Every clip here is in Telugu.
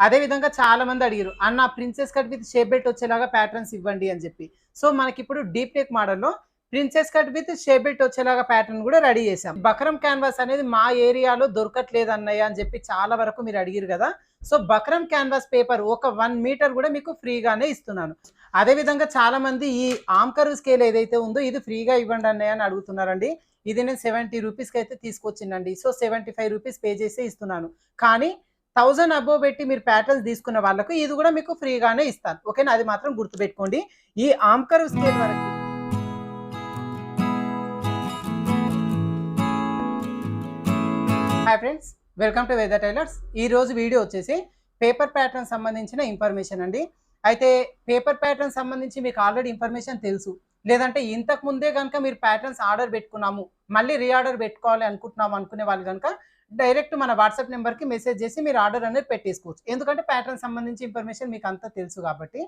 అదే విధంగా చాలా మంది అడిగారు అన్న princess cut with shape belt వచ్చేలాగా ప్యాటర్న్స్ ఇవ్వండి అని చెప్పి. సో మనకి ఇప్పుడు డీప్ నెక్ మోడల్లో princess cut with shape belt వచ్చేలాగా ప్యాటర్న్ కూడా రెడీ చేసాం బక్రం క్యాన్వాస్ అనేది మా ఏరియాలో దొరకట్లేదు అన్నయ్య అని చెప్పి చాలా వరకు మీరు అడిగారు కదా. సో బక్రం క్యాన్వాస్ పేపర్ ఒక వన్ మీటర్ కూడా మీకు ఫ్రీగానే ఇస్తున్నాను. అదే విధంగా చాలా మంది ఈ ఆమ్కర్ స్కేల్ ఏదైతే ఉందో ఇది ఫ్రీగా ఇవ్వండి అన్నయ్య అని అడుగుతున్నారండి. ఇది నేను సెవెంటీ రూపీస్కి అయితే తీసుకొచ్చిందండి. So seventy five rupees pay చేసి ఇస్తున్నాను. కానీ థౌజండ్ అబోవ్ పెట్టి మీరు ప్యాటర్న్స్ తీసుకున్న వాళ్ళకు ఇది కూడా మీకు ఫ్రీగానే ఇస్తాను. ఓకేనా? అది మాత్రం గుర్తుపెట్టుకోండి. ఈ ఆమ్కర్ స్కేల్ వరకు. Hi friends welcome to Veda tailors. ఈ రోజు వీడియో వచ్చేసి పేపర్ ప్యాటర్న్ సంబంధించిన ఇన్ఫర్మేషన్ అండి. అయితే పేపర్ ప్యాటర్న్ సంబంధించి మీకు ఆల్రెడీ ఇన్ఫర్మేషన్ తెలుసు. లేదంటే ఇంతకు ముందే కనుక మీరు ప్యాటర్న్స్ ఆర్డర్ పెట్టుకున్నాము మళ్ళీ రీఆర్డర్ పెట్టుకోవాలి అనుకుంటున్నాము అనుకునే వాళ్ళు కనుక డైరెక్ట్ మన వాట్సాప్ నెంబర్కి మెసేజ్ చేసి మీరు ఆర్డర్ అనేది పెట్టేసుకోవచ్చు. ఎందుకంటే ప్యాటర్న్ సంబంధించి ఇన్ఫర్మేషన్ మీకు అంతా తెలుసు కాబట్టి.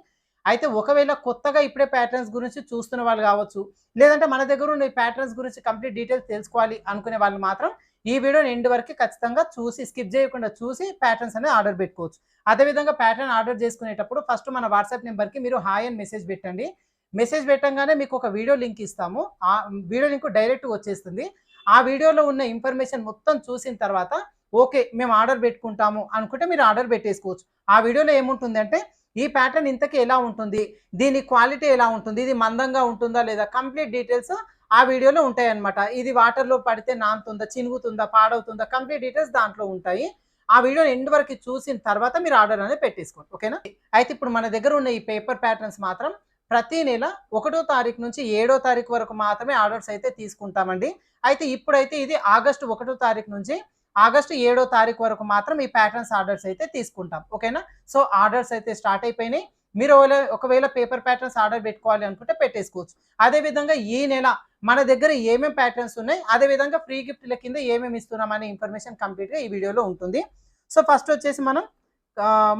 అయితే ఒకవేళ కొత్తగా ఇప్పుడే ప్యాటర్న్స్ గురించి చూస్తున్న వాళ్ళు కావచ్చు లేదంటే మన దగ్గర ఉన్న ప్యాటర్న్స్ గురించి కంప్లీట్ డీటెయిల్స్ తెలుసుకోవాలి అనుకునే వాళ్ళు మాత్రం ఈ వీడియోని ఎండ్ వరకు ఖచ్చితంగా చూసి స్కిప్ చేయకుండా చూసి ప్యాటర్న్స్ అనేది ఆర్డర్ పెట్టుకోవచ్చు. అదేవిధంగా ప్యాటర్న్ ఆర్డర్ చేసుకునేటప్పుడు ఫస్ట్ మన వాట్సాప్ నెంబర్కి మీరు హాయ్ అని మెసేజ్ పెట్టండి. మెసేజ్ పెట్టంగానే మీకు ఒక వీడియో లింక్ ఇస్తాము. ఆ వీడియో లింక్ డైరెక్ట్ వచ్చేస్తుంది. ఆ వీడియోలో ఉన్న ఇన్ఫర్మేషన్ మొత్తం చూసిన తర్వాత ఓకే మేము ఆర్డర్ పెట్టుకుంటాము అనుకుంటే మీరు ఆర్డర్ పెట్టేసుకోవచ్చు. ఆ వీడియోలో ఏముంటుంది అంటే ఈ ప్యాటర్న్ ఇంతకీ ఎలా ఉంటుంది దీని క్వాలిటీ ఎలా ఉంటుంది ఇది మందంగా ఉంటుందా లేదా కంప్లీట్ డీటెయిల్స్ ఆ వీడియోలో ఉంటాయి అనమాట ఇది వాటర్లో పడితే నానుతుందా చినుగుతుందా పాడవుతుందా కంప్లీట్ డీటెయిల్స్ దాంట్లో ఉంటాయి. ఆ వీడియో ఎండ్ వరకు చూసిన తర్వాత మీరు ఆర్డర్ అనేది పెట్టేసుకోండి. ఓకేనా? అయితే ఇప్పుడు మన దగ్గర ఉన్న ఈ పేపర్ ప్యాటర్న్స్ మాత్రం ప్రతి నెల ఒకటో తారీఖు నుంచి ఏడో తారీఖు వరకు మాత్రమే ఆర్డర్స్ అయితే తీసుకుంటామండి. అయితే ఇప్పుడైతే ఇది ఆగస్టు ఒకటో తారీఖు నుంచి ఆగస్టు ఏడో తారీఖు వరకు మాత్రం ఈ ప్యాటర్న్స్ ఆర్డర్స్ అయితే తీసుకుంటాం. ఓకేనా? సో ఆర్డర్స్ అయితే స్టార్ట్ అయిపోయినాయి. మీరు ఒకవేళ ఒకవేళ పేపర్ ప్యాటర్న్స్ ఆర్డర్ పెట్టుకోవాలి అనుకుంటే పెట్టేసుకోవచ్చు. అదే విధంగా ఈ నెల మన దగ్గర ఏమేమి ప్యాటర్న్స్ ఉన్నాయి అదే విధంగా ఫ్రీ గిఫ్ట్ల కింద ఏమేమి ఇస్తున్నాం అనే ఇన్ఫర్మేషన్ కంప్లీట్గా ఈ వీడియోలో ఉంటుంది. సో ఫస్ట్ వచ్చేసి మనం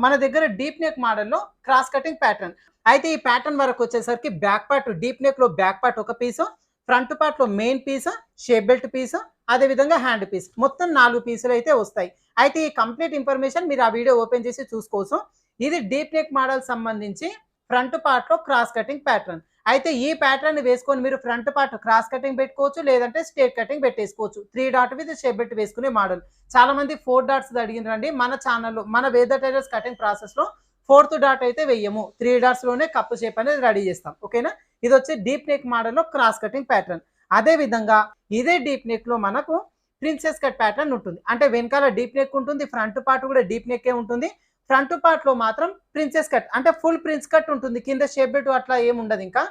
మన దగ్గర డీప్ నెక్ మోడల్లో క్రాస్ కటింగ్ ప్యాటర్న్. అయితే ఈ ప్యాటర్న్ వరకు వచ్చేసరికి బ్యాక్ పార్ట్ డీప్ నెక్లో బ్యాక్ పార్ట్ ఒక పీసు ఫ్రంట్ పార్ట్లో main piece shape belt piece అదే విధంగా హ్యాండ్ పీస్. మొత్తం నాలుగు పీసులు అయితే వస్తాయి. అయితే ఈ కంప్లీట్ ఇన్ఫర్మేషన్ మీరు ఆ వీడియో ఓపెన్ చేసి చూసుకోవచ్చు. ఇది డీప్ నెక్ మోడల్ సంబంధించి ఫ్రంట్ పార్ట్లో క్రాస్ కటింగ్ ప్యాటర్న్. అయితే ఈ ప్యాటర్న్ వేసుకొని మీరు ఫ్రంట్ పార్ట్ క్రాస్ కటింగ్ పెట్టుకోవచ్చు లేదంటే స్ట్రేట్ కటింగ్ పెట్టేసుకోవచ్చు. త్రీ డాట్ విత్ షేప్ పెట్టి వేసుకునే మోడల్ చాలా మంది ఫోర్ డాట్స్ అడిగినారండి. మన ఛానల్లో మన వేద టైలర్స్ కటింగ్ ప్రాసెస్లో ఫోర్త్ డాట్ అయితే వెయ్యము. త్రీ డాట్స్లోనే కప్పు షేప్ అనేది రెడీ చేస్తాం. ఓకేనా ఇది వచ్చి డీప్ నెక్ మోడల్లో క్రాస్ కటింగ్ ప్యాటర్న్ అదే విధంగా ఇదే డీప్ నెక్లో మనకు ప్రిన్సెస్ కట్ ప్యాటర్న్ ఉంటుంది. అంటే వెనకాల డీప్ నెక్ ఉంటుంది ఫ్రంట్ పార్ట్ కూడా డీప్ నెక్ ఉంటుంది. ఫ్రంట్ పార్ట్లో మాత్రం ప్రిన్సెస్ కట్ అంటే ఫుల్ ప్రిన్స్ కట్ ఉంటుంది. కింద షేప్ పెట్టు అట్లా ఏమి ఉండదు ఇంకా.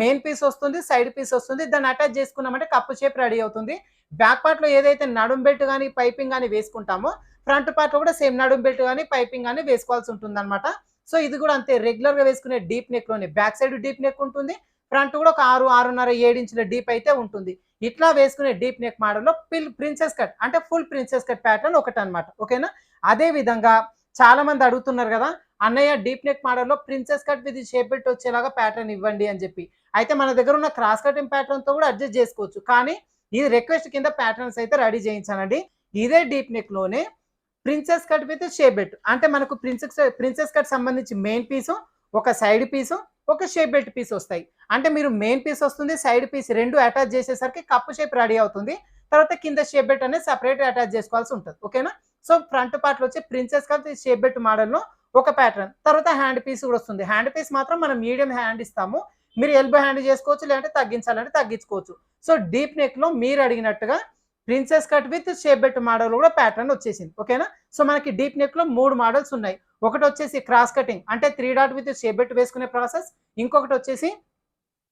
మెయిన్ పీస్ వస్తుంది సైడ్ పీస్ వస్తుంది. దాన్ని అటాచ్ చేసుకున్నామంటే కప్పు షేప్ రెడీ అవుతుంది. బ్యాక్ పార్ట్లో ఏదైతే నడుం బెల్ట్ కానీ పైపింగ్ కానీ వేసుకుంటామో ఫ్రంట్ పార్ట్లో కూడా సేమ్ నడుం బెల్ట్ కానీ పైపింగ్ కానీ వేసుకోవాల్సి ఉంటుంది అనమాట సో ఇది కూడా అంతే. రెగ్యులర్గా వేసుకునే డీప్ నెక్లోనే. బ్యాక్ సైడ్ డీప్ నెక్ ఉంటుంది. ఫ్రంట్ కూడా ఒక ఆరు ఆరున్నర ఏడు ఇంచుల డీప్ అయితే ఉంటుంది. ఇట్లా వేసుకునే డీప్ నెక్ మోడల్లో పిల్ ప్రిన్సెస్ కట్ అంటే ఫుల్ ప్రిన్సెస్ కట్ ప్యాటర్న్ ఒకటి అనమాట ఓకేనా? అదే విధంగా చాలా మంది అడుగుతున్నారు కదా అన్నయ్య డీప్ నెక్ మోడల్లో princess cut with shape belt వచ్చేలాగా ప్యాటర్న్ ఇవ్వండి అని చెప్పి. అయితే మన దగ్గర ఉన్న క్రాస్ కటింగ్ ప్యాటర్న్తో కూడా అడ్జస్ట్ చేసుకోవచ్చు. కానీ ఇది రిక్వెస్ట్ కింద ప్యాటర్న్స్ అయితే రెడీ చేయించానండి ఇదే deep నెక్లోనే princess cut with shape belt అంటే మనకు ప్రిన్సెస్ ప్రిన్సెస్ కట్ సంబంధించి మెయిన్ పీసు ఒక సైడ్ పీసు ఒక షేప్ బెల్ట్ పీస్ వస్తాయి. అంటే మీరు మెయిన్ పీస్ వస్తుంది సైడ్ పీస్ రెండు అటాచ్ చేసేసరికి కప్పు షేప్ రెడీ అవుతుంది. తర్వాత కింద షేప్ బెల్ట్ అనేది సపరేట్ అటాచ్ చేసుకోవాల్సి ఉంటుంది. ఓకేనా? సో ఫ్రంట్ పార్ట్లో వచ్చి ప్రిన్సెస్ కట్ షేప్ బెట్ మోడల్లో ఒక ప్యాటర్న్ తర్వాత హ్యాండ్ పీస్ కూడా వస్తుంది. హ్యాండ్ పీస్ మాత్రం మనం మీడియం హ్యాండ్ ఇస్తాము. మీరు ఎల్బో హ్యాండ్ చేసుకోవచ్చు లేదంటే తగ్గించాలంటే తగ్గించుకోవచ్చు. సో డీప్ నెక్లో మీరు అడిగినట్టుగా princess cut with shape belt model కూడా ప్యాటర్న్ వచ్చేసింది. ఓకేనా సో మనకి డీప్ నెక్లో మూడు మోడల్స్ ఉన్నాయి. ఒకటి వచ్చేసి క్రాస్ కటింగ్ అంటే three dot with shape belt వేసుకునే ప్రాసెస్ ఇంకొకటి వచ్చేసి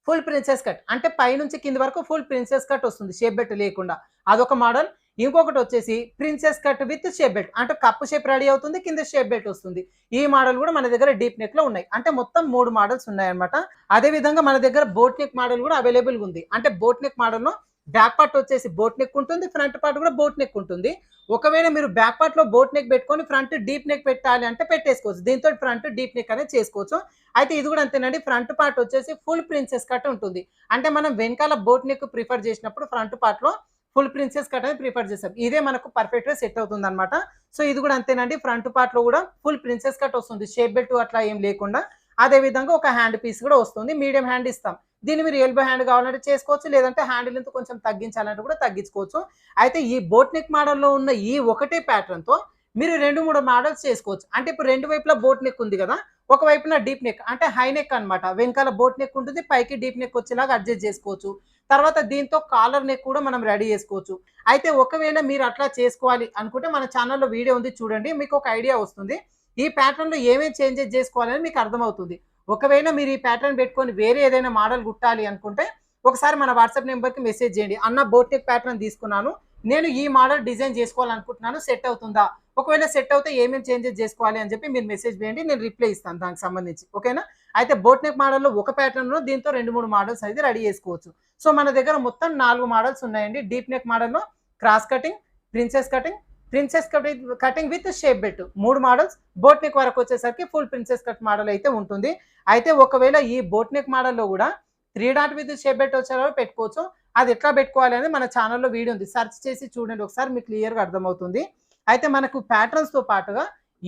ఫుల్ ప్రిన్సెస్ కట్ అంటే పై నుంచి కింది వరకు ఫుల్ ప్రిన్సెస్ కట్ వస్తుంది షేప్ బెట్ లేకుండా. అదొక మోడల్ ఇంకొకటి వచ్చేసి princess cut with shape belt అంటే కప్పు షేప్ రెడీ అవుతుంది కింద షేప్ బెల్ట్ వస్తుంది. ఈ మోడల్ కూడా మన దగ్గర డీప్ నెక్లో ఉన్నాయి. అంటే మొత్తం మూడు మోడల్స్ ఉన్నాయి అనమాట అదే విధంగా మన దగ్గర బోట్ నెక్ మోడల్ కూడా అవైలబుల్ ఉంది. అంటే బోట్ నెక్ మోడల్లో బ్యాక్ పార్ట్ వచ్చేసి బోట్ నెక్ ఉంటుంది ఫ్రంట్ పార్ట్ కూడా బోట్ నెక్ ఉంటుంది. ఒకవేళ మీరు బ్యాక్ పార్ట్లో బోట్ నెక్ పెట్టుకొని ఫ్రంట్ డీప్ నెక్ పెట్టాలి అంటే పెట్టేసుకోవచ్చు. దీంతో ఫ్రంట్ డీప్ నెక్ అనేది చేసుకోవచ్చు. అయితే ఇది కూడా అంతేనండి. ఫ్రంట్ పార్ట్ వచ్చేసి ఫుల్ ప్రిన్సెస్ కట్ ఉంటుంది. అంటే మనం వెనకాల బోట్ నెక్ ప్రిఫర్ చేసినప్పుడు ఫ్రంట్ పార్ట్లో ఫుల్ ప్రిన్సెస్ కట్ అని ప్రిఫర్ చేసాం ఇదే మనకు పర్ఫెక్ట్గా సెట్ అవుతుంది అనమాట సో ఇది కూడా అంతేనండి. ఫ్రంట్ పార్ట్లో కూడా ఫుల్ ప్రిన్సెస్ కట్ వస్తుంది. షేప్ బెల్ట్ అట్లా ఏం లేకుండా. అదే విధంగా ఒక హ్యాండ్ పీస్ కూడా వస్తుంది. మీడియం హ్యాండ్ ఇస్తాం. దీన్ని మీరు ఎల్బో హ్యాండ్ కావాలంటే చేసుకోవచ్చు. లేదంటే హ్యాండిల్ ఎంత కొంచెం తగ్గించాలంటే కూడా తగ్గించుకోవచ్చు. అయితే ఈ బోట్ నెక్ మోడల్లో ఉన్న ఈ ఒకటే ప్యాటర్న్తో మీరు రెండు మూడు మోడల్స్ చేసుకోవచ్చు. అంటే ఇప్పుడు రెండు వైపులా బోట్ నెక్ ఉంది కదా. ఒక వైపున డీప్ నెక్ అంటే హై నెక్ అనమాట వెనకాల బోట్ నెక్ ఉంటుంది. పైకి డీప్ నెక్ వచ్చేలాగా అడ్జస్ట్ చేసుకోవచ్చు. తర్వాత దీంతో కాలర్ నెక్ కూడా మనం రెడీ చేసుకోవచ్చు. అయితే ఒకవేళ మీరు అట్లా చేసుకోవాలి అనుకుంటే మన ఛానల్లో వీడియో ఉంది చూడండి మీకు ఒక ఐడియా వస్తుంది. ఈ ప్యాటర్న్లో ఏమేమి చేంజెస్ చేసుకోవాలని మీకు అర్థమవుతుంది. ఒకవేళ మీరు ఈ ప్యాటర్న్ పెట్టుకొని వేరే ఏదైనా మోడల్ కుట్టాలి అనుకుంటే ఒకసారి మన వాట్సాప్ నెంబర్కి మెసేజ్ చేయండి. అన్న బోటెక్ ప్యాటర్న్ తీసుకున్నాను. నేను ఈ మోడల్ డిజైన్ చేసుకోవాలనుకుంటున్నాను. సెట్ అవుతుందా? ఒకవేళ సెట్ అవుతే ఏమేమి చేంజెస్ చేసుకోవాలి అని చెప్పి మీరు మెసేజ్ చేయండి. నేను రిప్లై ఇస్తాను దానికి సంబంధించి. ఓకేనా అయితే బోట్ నెక్ మోడల్లో ఒక ప్యాటర్న్లో దీంతో రెండు మూడు మోడల్స్ అయితే రెడీ చేసుకోవచ్చు. సో మన దగ్గర మొత్తం నాలుగు మోడల్స్ ఉన్నాయండి. డీప్ నెక్ మోడల్లో cross cutting princess cutting princess cutting cutting with shape belt మూడు మోడల్స్. బోట్ నెక్ వరకు వచ్చేసరికి ఫుల్ ప్రిన్సెస్ కట్ మోడల్ అయితే ఉంటుంది. అయితే ఒకవేళ ఈ బోట్ నెక్ మోడల్లో కూడా three dot with shape belt వచ్చేలా పెట్టుకోవచ్చు. అది ఎట్లా పెట్టుకోవాలి అనేది మన ఛానల్లో వీడియో ఉంది. సెర్చ్ చేసి చూడండి. ఒకసారి మీకు క్లియర్గా అర్థమవుతుంది. అయితే మనకు ప్యాటర్న్స్తో పాటుగా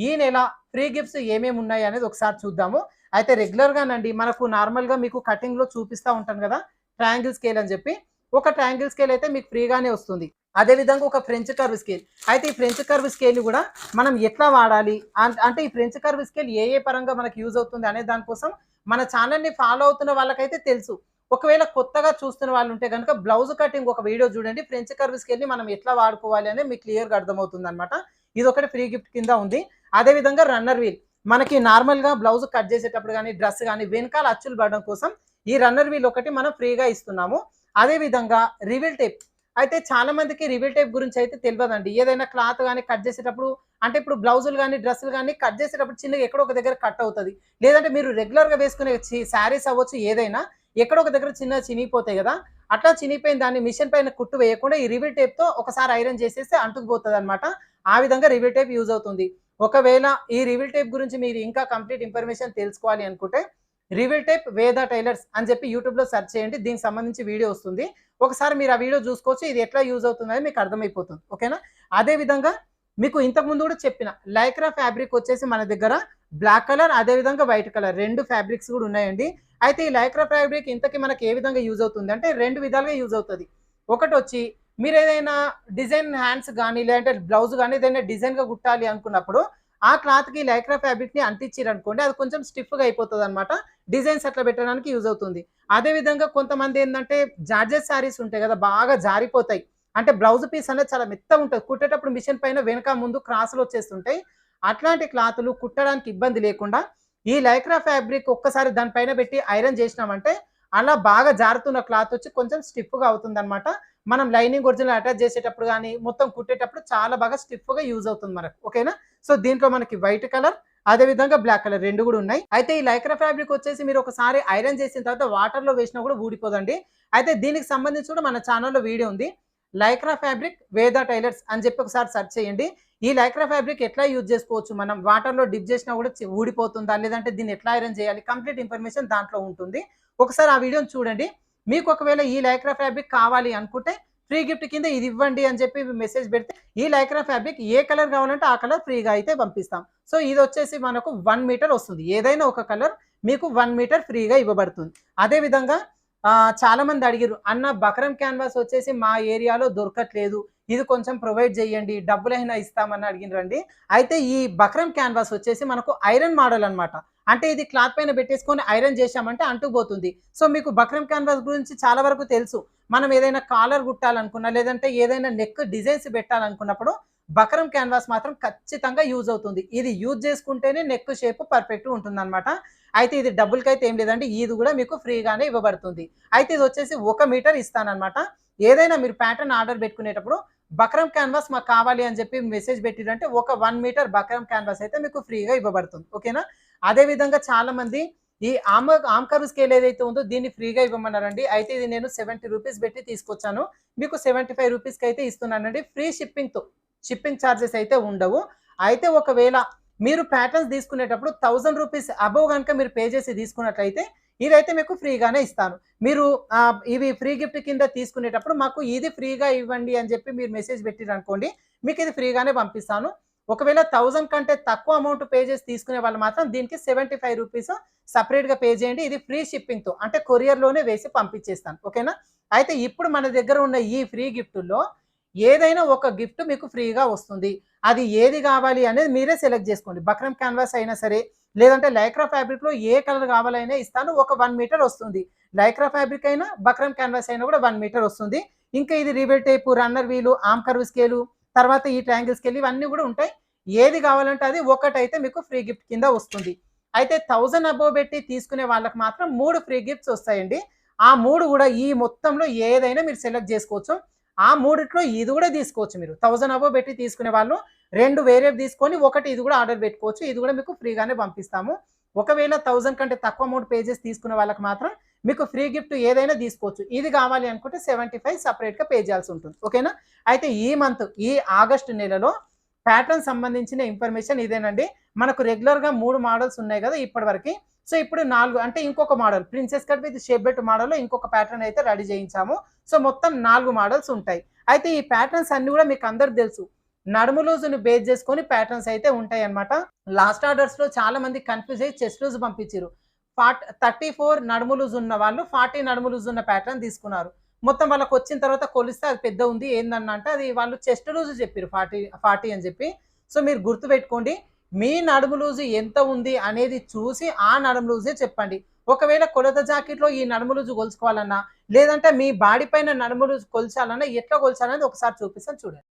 ఈ నెల ఫ్రీ గిఫ్ట్స్ ఏమేమి ఉన్నాయి అనేది ఒకసారి చూద్దాము. అయితే రెగ్యులర్గానండి మనకు నార్మల్గా మీకు కటింగ్లో చూపిస్తూ చూపిస్తా ఉంటాను కదా ట్రయాంగిల్ స్కేల్ అని చెప్పి. ఒక ట్రయాంగిల్ స్కేల్ అయితే మీకు ఫ్రీగానే వస్తుంది. అదే విధంగా ఒక ఫ్రెంచ్ కర్వ్ స్కేల్. అయితే ఈ ఫ్రెంచ్ కర్వ్ స్కేల్ కూడా మనం ఎట్లా వాడాలి? అంటే ఈ ఫ్రెంచ్ కర్వ్ స్కేల్ ఏ ఏ పరంగా మనకు యూజ్ అవుతుంది అనే దానికోసం మన ఛానల్ని ఫాలో అవుతున్న వాళ్ళకైతే తెలుసు. ఒకవేళ కొత్తగా చూస్తున్న వాళ్ళు ఉంటే కనుక బ్లౌజ్ కటింగ్ ఒక వీడియో చూడండి. ఫ్రెంచ్ కర్వ్ స్కేల్ని మనం ఎట్లా వాడుకోవాలి అనేది మీకు క్లియర్గా అర్థమవుతుంది అనమాట ఇది ఒకటి ఫ్రీ గిఫ్ట్ కింద ఉంది. అదే విధంగా రన్నర్ వీల్. మనకి నార్మల్గా బ్లౌజ్ కట్ చేసేటప్పుడు కానీ డ్రెస్ కానీ వెనకాల అచ్చులు పడడం కోసం ఈ రన్నర్ వీల్ ఒకటి మనం ఫ్రీగా ఇస్తున్నాము. అదే విధంగా రివిల్ టేప్ అయితే చాలా మందికి రివిల్ టేప్ గురించి అయితే తెలియదండి ఏదైనా క్లాత్ కానీ కట్ చేసేటప్పుడు అంటే ఇప్పుడు బ్లౌజులు కానీ డ్రెస్సులు కానీ కట్ చేసేటప్పుడు చిన్నగా ఎక్కడో ఒక దగ్గర కట్ అవుతుంది. లేదంటే మీరు రెగ్యులర్గా వేసుకునే శారీస్ అవ్వచ్చు ఏదైనా ఎక్కడో ఒక దగ్గర చిన్న చినిగిపోతాయి కదా. అట్లా చినిగిపోయిన దాన్ని మిషన్ పైన కుట్టు వేయకుండా ఈ రివిల్ టేప్తో ఒకసారి ఐరన్ చేసేస్తే అంటుకుపోతుంది అనమాట ఆ విధంగా రివిల్ టేప్ యూజ్ అవుతుంది. ఒకవేళ ఈ రివిల్ టైప్ గురించి మీరు ఇంకా కంప్లీట్ ఇన్ఫర్మేషన్ తెలుసుకోవాలి అనుకుంటే రివిల్ టైప్ వేద టైలర్స్ అని చెప్పి యూట్యూబ్లో సెర్చ్ చేయండి. దీనికి సంబంధించి వీడియో వస్తుంది. ఒకసారి మీరు ఆ వీడియో చూసుకోవచ్చు. ఇది ఎట్లా యూజ్ అవుతుందని మీకు అర్థమైపోతుంది. ఓకేనా అదే విధంగా మీకు ఇంతకు ముందు కూడా చెప్పిన లైక్రా ఫ్యాబ్రిక్ వచ్చేసి మన దగ్గర బ్లాక్ కలర్ అదే విధంగా వైట్ కలర్ రెండు ఫ్యాబ్రిక్స్ కూడా ఉన్నాయండి. అయితే ఈ లైక్రా ఫ్యాబ్రిక్ ఇంతకి మనకి ఏ విధంగా యూజ్ అవుతుంది అంటే రెండు విధాలుగా యూజ్ అవుతుంది. ఒకటి వచ్చి మీరు ఏదైనా డిజైన్ హ్యాండ్స్ కానీ లేదంటే బ్లౌజ్ కానీ ఏదైనా డిజైన్గా కుట్టాలి అనుకున్నప్పుడు ఆ క్లాత్కి లైక్రా ఫ్యాబ్రిక్ని అంటించారు అనుకోండి అది కొంచెం స్టిఫ్గా అయిపోతుంది అనమాట డిజైన్స్ అట్లా పెట్టడానికి యూజ్ అవుతుంది. అదే విధంగా కొంతమంది ఏంటంటే జార్జెస్ శారీస్ ఉంటాయి కదా బాగా జారిపోతాయి. అంటే బ్లౌజ్ పీస్ అనేది చాలా మెత్తగా ఉంటుంది. కుట్టేటప్పుడు మిషన్ పైన వెనక ముందు క్రాసులు వచ్చేస్తుంటాయి. అట్లాంటి క్లాతులు కుట్టడానికి ఇబ్బంది లేకుండా ఈ లైక్రా ఫ్యాబ్రిక్ ఒక్కసారి దానిపైన పెట్టి ఐరన్ చేసినామంటే అలా బాగా జారుతున్న క్లాత్ వచ్చి కొంచెం స్టిఫ్గా అవుతుంది అనమాట మనం లైనింగ్ ఒరిజినల్ అటాచ్ చేసేటప్పుడు కానీ మొత్తం కుట్టేటప్పుడు చాలా బాగా స్టిఫ్గా యూజ్ అవుతుంది మనకు. ఓకేనా? సో దీంట్లో మనకి వైట్ కలర్ అదే విధంగా బ్లాక్ కలర్ రెండు కూడా ఉన్నాయి. అయితే ఈ లైక్రా ఫ్యాబ్రిక్ వచ్చేసి మీరు ఒకసారి ఐరన్ చేసిన తర్వాత వాటర్లో వేసినా కూడా ఊడిపోదండి. అయితే దీనికి సంబంధించి కూడా మన ఛానల్లో వీడియో ఉంది. లైక్రా ఫ్యాబ్రిక్ వేదా టైలర్స్ అని చెప్పి ఒకసారి సెర్చ్ చేయండి. ఈ లైక్రా ఫ్యాబ్రిక్ ఎట్లా యూజ్ చేసుకోవచ్చు? మనం వాటర్లో డిప్ చేసినా కూడా ఊడిపోతుందా? లేదంటే దీన్ని ఎట్లా ఐరన్ చేయాలి? కంప్లీట్ ఇన్ఫర్మేషన్ దాంట్లో ఉంటుంది. ఒకసారి ఆ వీడియోని చూడండి. మీకు ఒకవేళ ఈ లైక్రా ఫ్యాబ్రిక్ కావాలి అనుకుంటే ఫ్రీ గిఫ్ట్ కింద ఇది ఇవ్వండి అని చెప్పి మెసేజ్ పెడితే ఈ లైక్రా ఫ్యాబ్రిక్ ఏ కలర్ కావాలంటే ఆ కలర్ ఫ్రీగా అయితే పంపిస్తాం. సో ఇది వచ్చేసి మనకు వన్ మీటర్ వస్తుంది. ఏదైనా ఒక కలర్ మీకు వన్ మీటర్ ఫ్రీగా ఇవ్వబడుతుంది. అదే విధంగా అడిగారు అన్న బకరం క్యాన్వాస్ వచ్చేసి మా ఏరియాలో దొరకట్లేదు. ఇది కొంచెం ప్రొవైడ్ చేయండి డబ్బులైనా ఇస్తామని అడిగినరండి. అయితే ఈ బక్రమ్ క్యాన్వాస్ వచ్చేసి మనకు ఐరన్ మోడల్ అనమాట అంటే ఇది క్లాత్ పైన పెట్టేసుకొని ఐరన్ చేశామంటే అంటుపోతుంది సో మీకు బక్రమ్ క్యాన్వాస్ గురించి చాలా వరకు తెలుసు. మనం ఏదైనా కాలర్ కుట్టాలనుకున్నా లేదంటే ఏదైనా నెక్ డిజైన్స్ పెట్టాలనుకున్నప్పుడు బక్రమ్ క్యాన్వాస్ మాత్రం ఖచ్చితంగా యూజ్ అవుతుంది. ఇది యూజ్ చేసుకుంటేనే నెక్ షేప్ పర్ఫెక్ట్ ఉంటుంది అయితే ఇది డబ్బులకి అయితే ఏం లేదండి ఇది కూడా మీకు ఫ్రీగానే ఇవ్వబడుతుంది. అయితే ఇది వచ్చేసి ఒక మీటర్ ఇస్తానమాట ఏదైనా మీరు ప్యాటర్న్ ఆర్డర్ పెట్టుకునేటప్పుడు బక్రం క్యాన్వాస్ మాకు కావాలి అని చెప్పి మెసేజ్ పెట్టిరంటే ఒక వన్ మీటర్ బక్రం క్యాన్వాస్ అయితే మీకు ఫ్రీగా ఇవ్వబడుతుంది. ఓకేనా అదే విధంగా చాలా మంది ఈ ఆమ ఆమ్కరు స్కేల్ ఏదైతే ఉందో దీన్ని ఫ్రీగా ఇవ్వమన్నారండి. అయితే ఇది నేను సెవెంటీ రూపీస్ పెట్టి తీసుకొచ్చాను. మీకు సెవెంటీ ఫైవ్ రూపీస్కి అయితే ఇస్తున్నానండి. ఫ్రీ షిప్పింగ్తో షిప్పింగ్ ఛార్జెస్ అయితే ఉండవు. అయితే ఒకవేళ మీరు ప్యాటర్న్స్ తీసుకునేటప్పుడు థౌజండ్ రూపీస్ అబవ్ కనుక మీరు పే చేసి తీసుకున్నట్లయితే ఇదైతే మీకు ఫ్రీగానే ఇస్తాను. మీరు ఇవి ఫ్రీ గిఫ్ట్ కింద తీసుకునేటప్పుడు మాకు ఇది ఫ్రీగా ఇవ్వండి అని చెప్పి మీరు మెసేజ్ పెట్టిరు అనుకోండి మీకు ఇది ఫ్రీగానే పంపిస్తాను. ఒకవేళ థౌజండ్ కంటే తక్కువ అమౌంట్ పే చేసి తీసుకునే వాళ్ళు మాత్రం దీనికి సెవెంటీ ఫైవ్ రూపీస్ సపరేట్గా పే చేయండి. ఇది ఫ్రీ షిప్పింగ్తో అంటే కొరియర్లోనే వేసి పంపించేస్తాను. ఓకేనా? అయితే ఇప్పుడు మన దగ్గర ఉన్న ఈ ఫ్రీ గిఫ్ట్లో ఏదైనా ఒక గిఫ్ట్ మీకు ఫ్రీగా వస్తుంది. అది ఏది కావాలి అనేది మీరే సెలెక్ట్ చేసుకోండి. బక్రమ్ క్యాన్వాస్ అయినా సరే లేదంటే లైక్రా ఫ్యాబ్రిక్లో ఏ కలర్ కావాలైనా ఇస్తాను ఒక వన్ మీటర్ వస్తుంది. లైక్రా ఫ్యాబ్రిక్ అయినా బక్రమ్ క్యాన్వాస్ అయినా కూడా వన్ మీటర్ వస్తుంది. ఇంకా ఇది రివెల్ టైపు రన్నర్ వీలు ఆమ్ కర్వ్ స్కేలు తర్వాత ఈ ట్యాంగిల్ స్కేల్ ఇవన్నీ కూడా ఉంటాయి. ఏది కావాలంటే అది ఒకటైతే మీకు ఫ్రీ గిఫ్ట్ కింద వస్తుంది. అయితే థౌజండ్ అబోవ్ పెట్టి తీసుకునే వాళ్ళకి మాత్రం మూడు ఫ్రీ గిఫ్ట్స్ వస్తాయండి. ఆ మూడు కూడా ఈ మొత్తంలో ఏదైనా మీరు సెలెక్ట్ చేసుకోవచ్చు. ఆ మూడిట్లో ఇది కూడా తీసుకోవచ్చు మీరు. థౌజండ్ అబో పెట్టి తీసుకునే వాళ్ళు రెండు వేరే తీసుకొని ఒకటి ఇది కూడా ఆర్డర్ పెట్టుకోవచ్చు. ఇది కూడా మీకు ఫ్రీగానే పంపిస్తాము. ఒకవేళ థౌజండ్ కంటే తక్కువ అమౌంట్ పేజెస్ తీసుకునే వాళ్ళకి మాత్రం మీకు ఫ్రీ గిఫ్ట్ ఏదైనా తీసుకోవచ్చు. ఇది కావాలి అనుకుంటే సెవెంటీ ఫైవ్ సపరేట్గా పే చేయాల్సి ఉంటుంది. ఓకేనా? అయితే ఈ మంత్ ఈ ఆగస్టు నెలలో ప్యాటర్న్ సంబంధించిన ఇన్ఫర్మేషన్ ఇదేనండి. మనకు రెగ్యులర్గా మూడు మోడల్స్ ఉన్నాయి కదా ఇప్పటివరకు. సో ఇప్పుడు నాలుగు అంటే ఇంకొక మోడల్ ప్రిన్సెస్ కట్ విత్ షేబెట్ మోడల్లో ఇంకొక ప్యాటర్న్ అయితే రెడీ చేయించాము. సో మొత్తం నాలుగు మోడల్స్ ఉంటాయి. అయితే ఈ ప్యాటర్న్స్ అన్ని కూడా మీకు అందరికి తెలుసు. నడుము లూజును బేస్ చేసుకొని ప్యాటర్న్స్ అయితే ఉంటాయి అనమాట లాస్ట్ ఆర్డర్స్లో చాలా మంది కన్ఫ్యూజ్ అయ్యి చెస్ట్ లూజ్ పంపించారు ఫార్ట్ థర్టీ ఫోర్ నడుము లూజ్ ఉన్న వాళ్ళు ఫార్టీ నడుము లూజ్ ఉన్న ప్యాటర్న్ తీసుకున్నారు. మొత్తం వాళ్ళకి వచ్చిన తర్వాత కొలిస్తే అది పెద్ద ఉంది ఏందన్న అంటే అది వాళ్ళు చెస్ట్ లూజ్ చెప్పారు ఫార్టీ ఫార్టీ అని చెప్పి. సో మీరు గుర్తుపెట్టుకోండి మీ నడుము లూజు ఎంత ఉంది అనేది చూసి ఆ నడుము లూజే చెప్పండి. ఒకవేళ కొలత జాకెట్లో ఈ నడుము లూజు కొలుచుకోవాలన్నా లేదంటే మీ బాడీ పైన నడుము లూజు కొలిచాలన్నా ఎట్లా కొలిచాలనేది ఒకసారి చూపిస్తాను చూడండి.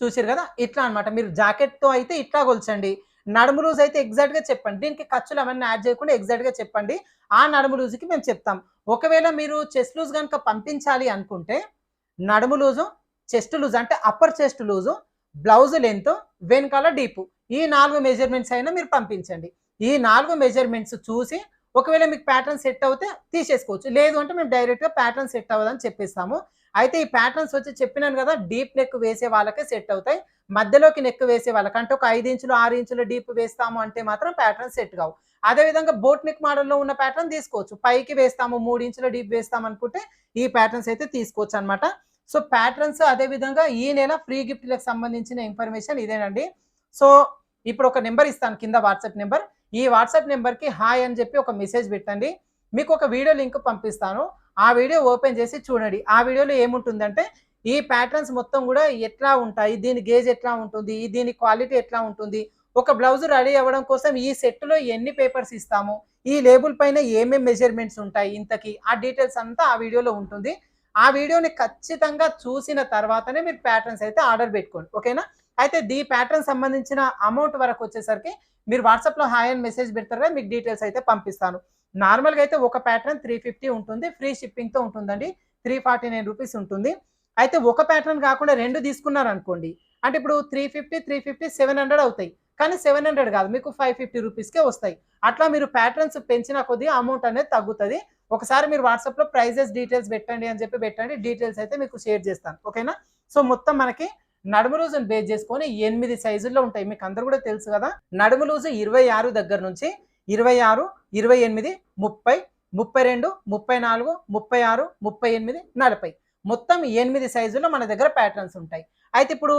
చూసారు కదా? ఇట్లా అనమాట మీరు జాకెట్తో అయితే ఇట్లా కొలచండి. నడుము లూజ్ అయితే ఎగ్జాక్ట్గా చెప్పండి. దీనికి ఖర్చులు అవన్నీ యాడ్ చేయకుండా ఎగ్జాక్ట్గా చెప్పండి. ఆ నడుము లూజ్కి మేము చెప్తాం. ఒకవేళ మీరు చెస్ట్ లూజ్ కనుక పంపించాలి అనుకుంటే నడుము లూజు చెస్ట్ లూజ్ అంటే upper chest loose blouse length వెనకాల డీపు ఈ నాలుగు మెజర్మెంట్స్ అయినా మీరు పంపించండి. ఈ నాలుగు మెజర్మెంట్స్ చూసి ఒకవేళ మీకు ప్యాటర్న్ సెట్ అవుతే తీసేసుకోవచ్చు. లేదు అంటే మేము డైరెక్ట్గా ప్యాటర్న్ సెట్ అవ్వదని చెప్పేస్తాము. అయితే ఈ ప్యాటర్న్స్ వచ్చి చెప్పినాను కదా డీప్ నెక్ వేసే వాళ్ళకే సెట్ అవుతాయి. మధ్యలోకి నెక్ వేసే వాళ్ళకి అంటే ఒక ఐదు ఇంచులు ఆరు ఇంచులు డీప్ వేస్తాము అంటే మాత్రం ప్యాటర్న్ సెట్ కావు. అదే విధంగా బోట్ నెక్ మోడల్లో ఉన్న ప్యాటర్న్ తీసుకోవచ్చు. పైకి వేస్తాము మూడు ఇంచుల డీప్ వేస్తాం అనుకుంటే ఈ ప్యాటర్న్స్ అయితే తీసుకోవచ్చు అనమాట సో ప్యాటర్న్స్ అదే విధంగా ఈ నెల ఫ్రీ గిఫ్ట్లకు సంబంధించిన ఇన్ఫర్మేషన్ ఇదేనండి. సో ఇప్పుడు ఒక నెంబర్ ఇస్తాను కింద వాట్సాప్ నెంబర్ ఈ వాట్సాప్ నెంబర్కి హాయ్ అని చెప్పి ఒక మెసేజ్ పెట్టండి. మీకు ఒక వీడియో లింక్ పంపిస్తాను. ఆ వీడియో ఓపెన్ చేసి చూడండి. ఆ వీడియోలో ఏముంటుందంటే ఈ ప్యాటర్న్స్ మొత్తం కూడా ఎట్లా ఉంటాయి దీని గేజ్ ఎట్లా ఉంటుంది దీని క్వాలిటీ ఎట్లా ఉంటుంది ఒక బ్లౌజ్ రెడీ అవ్వడం కోసం ఈ సెట్లో ఎన్ని పేపర్స్ ఇస్తాము ఈ లేబుల్ పైన ఏమేమి మెజర్మెంట్స్ ఉంటాయి ఇంతకీ ఆ డీటెయిల్స్ అంతా ఆ వీడియోలో ఉంటుంది. ఆ వీడియోని ఖచ్చితంగా చూసిన తర్వాతనే మీరు ప్యాటర్న్స్ అయితే ఆర్డర్ పెట్టుకోండి. ఓకేనా? అయితే దీ ప్యాటర్న్ సంబంధించిన అమౌంట్ వరకు వచ్చేసరికి మీరు వాట్సాప్లో హాయ్ అని మెసేజ్ పెడతారు మీకు డీటెయిల్స్ అయితే పంపిస్తాను. నార్మల్గా అయితే ఒక ప్యాటర్న్ త్రీ ఫిఫ్టీ ఉంటుంది ఫ్రీ షిప్పింగ్తో ఉంటుందండి. త్రీ ఫార్టీ నైన్ రూపీస్ ఉంటుంది. అయితే ఒక ప్యాటర్న్ కాకుండా రెండు తీసుకున్నారు అనుకోండి అంటే ఇప్పుడు three fifty three fifty seven hundred అవుతాయి. కానీ సెవెన్ హండ్రెడ్ కాదు మీకు ఫైవ్ ఫిఫ్టీ రూపీస్కే వస్తాయి. అట్లా మీరు ప్యాటర్న్స్ పెంచిన కొద్దీ అమౌంట్ అనేది తగ్గుతుంది. ఒకసారి మీరు వాట్సాప్లో ప్రైజెస్ డీటెయిల్స్ పెట్టండి అని చెప్పి పెట్టండి డీటెయిల్స్ అయితే మీకు షేర్ చేస్తాను. ఓకేనా? సో మొత్తం మనకి నడుము లూజుని బేస్ చేసుకొని ఎనిమిది సైజుల్లో ఉంటాయి. మీకు అందరు కూడా తెలుసు కదా నడుము లూజు ఇరవై ఆరు దగ్గర నుంచి ఇరవై ఆరు ఇరవై ఎనిమిది ముప్పై ముప్పై రెండు ముప్పై నాలుగు ముప్పై ఆరు ముప్పై ఎనిమిది నలభై. మొత్తం ఎనిమిది సైజులో మన దగ్గర ప్యాటర్న్స్ ఉంటాయి. అయితే ఇప్పుడు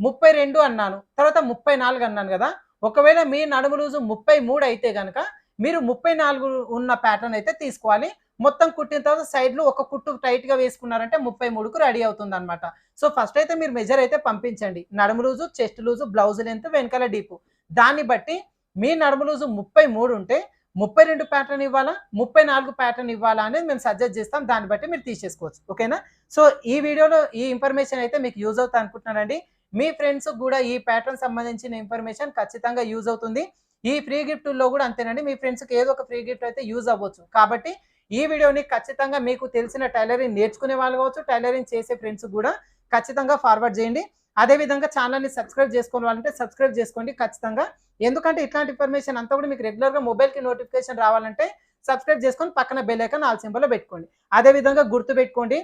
ముప్పై రెండు అన్నాను తర్వాత ముప్పై నాలుగు అన్నాను కదా ఒకవేళ మీ నడుము లూజు ముప్పై మూడు అయితే కనుక మీరు ముప్పై నాలుగు ఉన్న ప్యాటర్న్ అయితే తీసుకోవాలి. మొత్తం కుట్టిన తర్వాత సైడ్లో ఒక కుట్టు టైట్గా వేసుకున్నారంటే ముప్పై మూడుకు రెడీ అవుతుంది అనమాట సో ఫస్ట్ అయితే మీరు మెజర్ అయితే పంపించండి. నడుము loose chest loose blouse length వెనకాల డీపు దాన్ని బట్టి మీ నడుము లూజు ముప్పై మూడు ఉంటే ముప్పై రెండు ప్యాటర్న్ ఇవ్వాలా? ముప్పై నాలుగు ప్యాటర్న్ ఇవ్వాలా అనేది మేము సజెస్ట్ చేస్తాం. దాన్ని బట్టి మీరు తీసేసుకోవచ్చు. ఓకేనా? సో ఈ వీడియోలో ఈ ఇన్ఫర్మేషన్ అయితే మీకు యూజ్ అవుతా అనుకుంటున్నానండి. మీ ఫ్రెండ్స్ కూడా ఈ ప్యాటర్న్ సంబంధించిన ఇన్ఫర్మేషన్ ఖచ్చితంగా యూజ్ అవుతుంది. ఈ ఫ్రీ గిఫ్ట్లో కూడా అంతేనండి. మీ ఫ్రెండ్స్కి ఏదో ఒక ఫ్రీ గిఫ్ట్ అయితే యూజ్ అవ్వచ్చు. కాబట్టి ఈ వీడియోని ఖచ్చితంగా మీకు తెలిసిన టైలరింగ్ నేర్చుకునే వాళ్ళు కావచ్చు టైలరింగ్ చేసే ఫ్రెండ్స్ కూడా ఖచ్చితంగా ఫార్వర్డ్ చేయండి. అదేవిధంగా ఛానల్ని సబ్స్క్రైబ్ చేసుకోవాలి వాళ్ళంటే సబ్స్క్రైబ్ చేసుకోండి ఖచ్చితంగా. ఎందుకంటే ఇట్లాంటి ఇన్ఫర్మేషన్ అంతా కూడా మీకు రెగ్యులర్గా మొబైల్కి నోటిఫికేషన్ రావాలంటే సబ్స్క్రైబ్ చేసుకొని పక్కన బెల్ ఐకాన్ ఆల్ సింబల్లో పెట్టుకోండి. అదేవిధంగా గుర్తుపెట్టుకోండి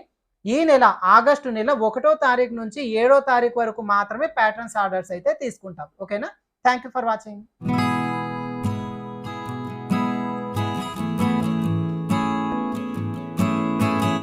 ఈ నెల ఆగస్టు నెల ఒకటో తారీఖు నుంచి ఏడో తారీఖు వరకు మాత్రమే ప్యాటర్న్స్ ఆర్డర్స్ అయితే తీసుకుంటాం. ఓకేనా? Thank you for watching